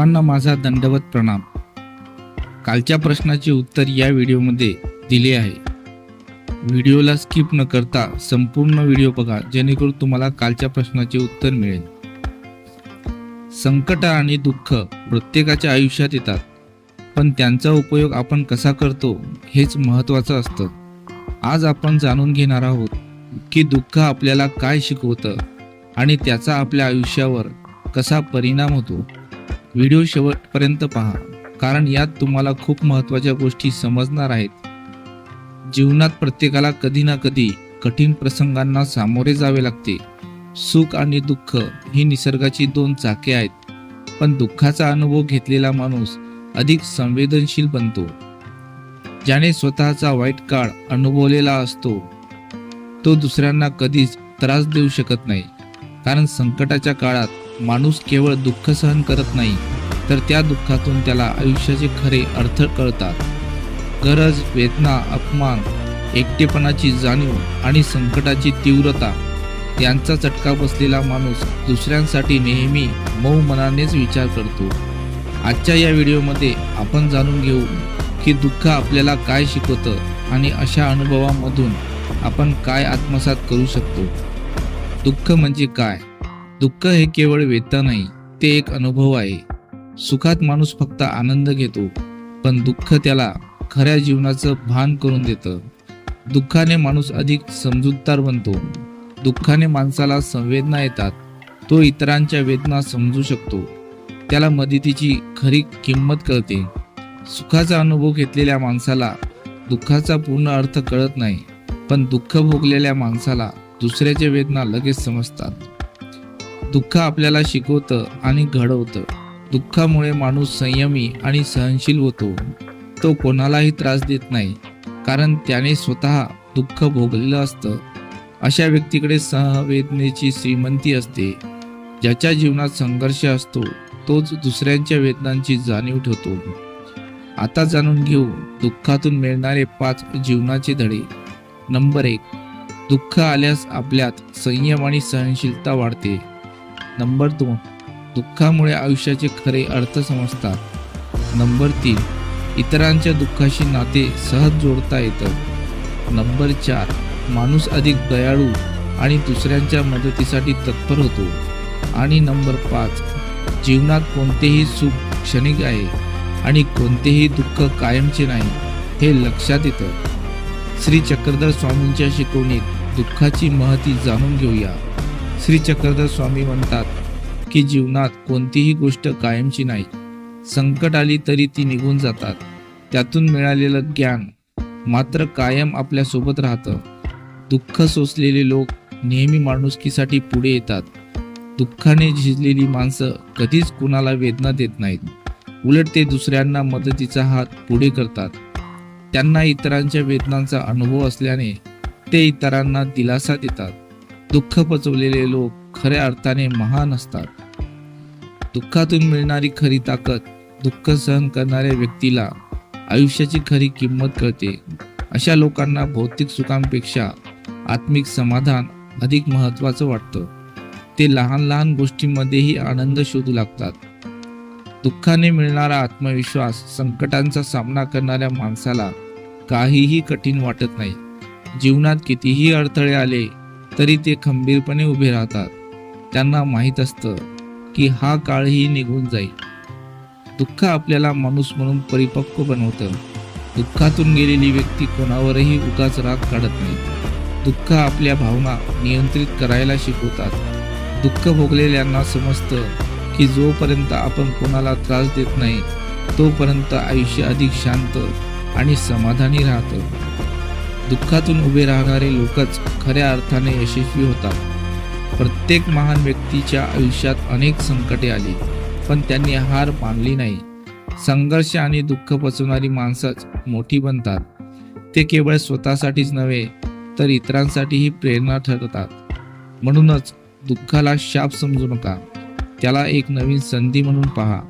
सर्वांना माझा दंडवत प्रणाम. कालच्या प्रश्नाचे उत्तर या व्हिडिओमध्ये दिले आहे. व्हिडिओला स्किप न करता संपूर्ण व्हिडिओ बघा जेणेकरून तुम्हाला कालच्या प्रश्नाचे उत्तर मिळेल. संकट आणि दुःख प्रत्येकाच्या आयुष्यात येतात पण त्यांचा उपयोग आपण कसा करतो हेच महत्त्वाचं असतं. आज आपण जाणून घेणार आहोत की दुःख आपल्याला काय शिकवतं आणि त्याचा आपल्या आयुष्यावर कसा परिणाम होतो. व्हिडिओ शेवटपर्यंत पहा कारण यात तुम्हाला खूप महत्त्वाच्या गोष्टी समजणार आहेत. जीवनात प्रत्येकाला कधी ना कधी कठीण प्रसंगांना सामोरे जावे लागते. सुख आणि दुःख ही निसर्गाची दोन चाके आहेत. पण दुःखाचा अनुभव घेतलेला माणूस अधिक संवेदनशील बनतो. ज्याने स्वतःचा वाईट काळ अनुभवलेला असतो तो दुसऱ्यांना कधीच त्रास देऊ शकत नाही. कारण संकटाच्या काळात माणूस केवळ दुःख सहन करत नाही तर त्या दुःखातून त्याला आयुष्याचे खरे अर्थ कळतात. गरज वेदना अपमान एकटेपणाची जाणीव आणि संकटाची तीव्रता यांचा चटका बसलेला माणूस दुसऱ्यांसाठी नेहमी मऊ मनानेच विचार करतो. आजच्या या व्हिडिओमध्ये आपण जाणून घेऊ की दुःख आपल्याला काय शिकवतं आणि अशा अनुभवामधून आपण काय आत्मसात करू शकतो. दुःख म्हणजे काय? दुःख हे केवळ वेदना नाही ते एक अनुभव आहे. सुखात माणूस फक्त आनंद घेतो पण दुःख त्याला खऱ्या जीवनाचं भान करून देतं. दुःखाने माणूस अधिक समजूतदार बनतो. दुःखाने माणसाला संवेदना येतात तो इतरांच्या वेदना समजू शकतो. त्याला मदतीची खरी किंमत कळते. सुखाचा अनुभव घेतलेल्या माणसाला दुःखाचा पूर्ण अर्थ कळत नाही पण दुःख भोगलेल्या माणसाला दुसऱ्याच्या वेदना लगेच समजतात. दुःख आपल्याला शिकवतं आणि घडवतं. दुःखामुळे माणूस संयमी आणि सहनशील होतो. तो कोणालाही त्रास देत नाही कारण त्याने स्वतः दुःख भोगलेलं असतं. अशा व्यक्तीकडे सहवेदनेची श्रीमंती असते. ज्याच्या जीवनात संघर्ष असतो तोच दुसऱ्यांच्या वेदनांची जाणीव ठेवतो. आता जाणून घेऊ दुःखातून मिळणारे पाच जीवनाचे धडे. नंबर एक दुःख आल्यास आपल्यात संयम आणि सहनशीलता वाढते. नंबर दोन दुःखामुळे आयुष्याचे खरे अर्थ समजतात. नंबर तीन इतरांच्या दुःखाशी नाते सहज जोडता येतं. नंबर चार माणूस अधिक दयाळू आणि दुसऱ्यांच्या मदतीसाठी तत्पर होतो. आणि नंबर पाच जीवनात कोणतेही सुख क्षणिक आहे आणि कोणतेही दुःख कायमचे नाही हे लक्षात येतं. श्री चक्रधर स्वामींच्या शिकवणीत दुःखाची महती जाणून घेऊया. श्री चक्रधर स्वामी म्हणतात की जीवनात कोणतीही गोष्ट कायमची नाही. संकट आली तरी ती निघून जातात. त्यातून मिळालेलं ज्ञान मात्र कायम आपल्यासोबत राहतं. दुःख सोसलेले लोक नेहमी माणुसकीसाठी पुढे येतात. दुःखाने झिजलेली माणसं कधीच कुणाला वेदना देत नाहीत. उलट ते दुसऱ्यांना मदतीचा हात पुढे करतात. त्यांना इतरांच्या वेदनांचा अनुभव असल्याने ते इतरांना दिलासा देतात. दुःख पचवलेले लोक खऱ्या अर्थाने महान असतात. दुःखातून मिळणारी खरी ताकद दुःख सहन करणाऱ्या व्यक्तीला आयुष्याची खरी किंमत कळते. अशा लोकांना भौतिक सुखांपेक्षा आत्मिक समाधान अधिक महत्त्वाचं वाटतं. ते लहान लहान गोष्टींमध्येही आनंद शोधू लागतात. दुःखाने मिळणारा आत्मविश्वास संकटांचा सामना करणाऱ्या माणसाला काहीही कठीण वाटत नाही. जीवनात कितीही अडथळे आले तरी ते खंबीरपणे उभे राहतात. त्यांना माहीत असतं की हा काळही निघून जाईल. दुःख आपल्याला माणूस म्हणून परिपक्व बनवतं. दुःखातून गेलेली व्यक्ती कोणावरही उगाच राग काढत नाही. दुःख आपल्या भावना नियंत्रित करायला शिकवतात. दुःख भोगलेल्यांना समजतं की जोपर्यंत आपण कोणाला त्रास देत नाही तोपर्यंत आयुष्य अधिक शांत आणि समाधानी राहतं. दुःखातून उभे राहणारे लोकच खऱ्या अर्थाने यशस्वी होतात. प्रत्येक महान व्यक्तीच्या आयुष्यात अनेक संकटे आली पण त्यांनी हार मानली नाही. संघर्ष आणि दुःख पचवणारी माणसंच मोठी बनतात. ते केवळ स्वतःसाठीच नव्हे तर इतरांसाठीही प्रेरणा ठरतात. म्हणूनच दुःखाला शाप समजू नका. त्याला एक नवीन संधी म्हणून पहा.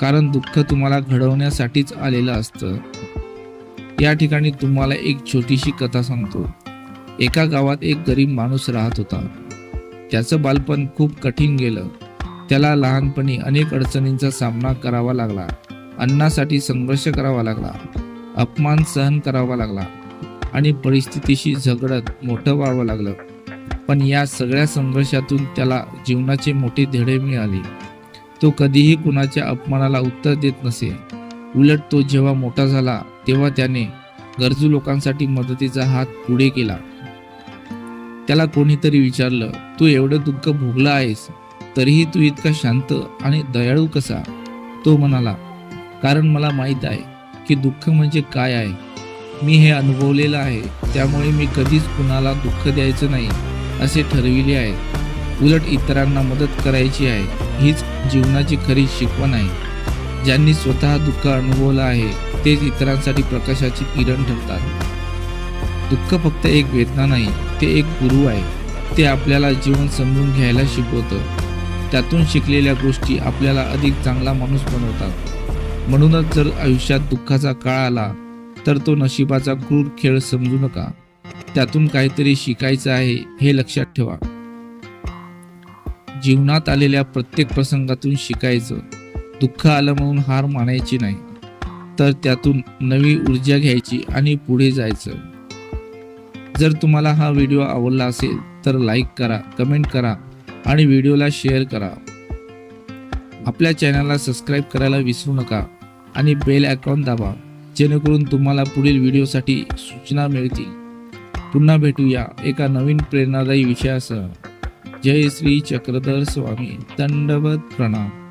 कारण दुःख तुम्हाला घडवण्यासाठीच आलेलं असतं. या ठिकाणी तुम्हाला एक छोटीशी कथा सांगतो. एका गावात एक गरीब माणूस राहत होता. त्याचं बालपण खूप कठीण गेलं. त्याला लहानपणी अनेक अडचणींचा सामना करावा लागला. अन्नासाठी संघर्ष करावा लागला. अपमान सहन करावा लागला. आणि परिस्थितीशी झगडत मोठं व्हावं लागलं. पण या सगळ्या संघर्षातून त्याला जीवनाचे मोठे धडे मिळाले. तो कधीही कुणाच्या अपमानाला उत्तर देत नसे. उलट तो जेव्हा मोठा झाला तेव्हा त्याने गरजू लोकांसाठी मदतीचा हात पुढे केला. त्याला कोणीतरी विचारलं तू एवढं दुःख भोगलं आहेस तरीही तू इतका शांत आणि दयाळू कसा? तो म्हणाला कारण मला माहीत आहे की दुःख म्हणजे काय आहे. मी हे अनुभवलेलं आहे त्यामुळे मी कधीच कुणाला दुःख द्यायचं नाही असे ठरविले आहे. उलट इतरांना मदत करायची आहे हीच जीवनाची खरी शिकवण आहे. ज्यांनी स्वतः दुःख अनुभवलं आहे तेच इतरांसाठी प्रकाशाची किरण ठरतात दुःख फक्त एक वेदना नाही ते एक गुरु आहे. ते आपल्याला जीवन समजून घ्यायला शिकवतं. त्यातून शिकलेल्या गोष्टी आपल्याला अधिक चांगला माणूस बनवतात. म्हणूनच जर आयुष्यात दुःखाचा काळ आला तर तो नशिबाचा क्रूर खेळ समजू नका. त्यातून काहीतरी शिकायचं आहे हे लक्षात ठेवा. जीवनात आलेल्या प्रत्येक प्रसंगातून शिकायचं. दुःख आलं म्हणून हार मानायची नाही. तर त्यातून नवी ऊर्जा घ्यायची आणि पुढे जायचं. जर तुम्हाला हा व्हिडिओ आवडला असेल तर लाईक करा कमेंट करा आणि व्हिडिओला शेअर करा. आपल्या चॅनलला सबस्क्राईब करायला विसरू नका आणि बेल आयकॉन दाबा जेणेकरून तुम्हाला पुढील व्हिडिओसाठी सूचना मिळतील. पुन्हा भेटूया एका नवीन प्रेरणादायी विषयासह. जय श्री चक्रधर स्वामी. दंडवत प्रणाम.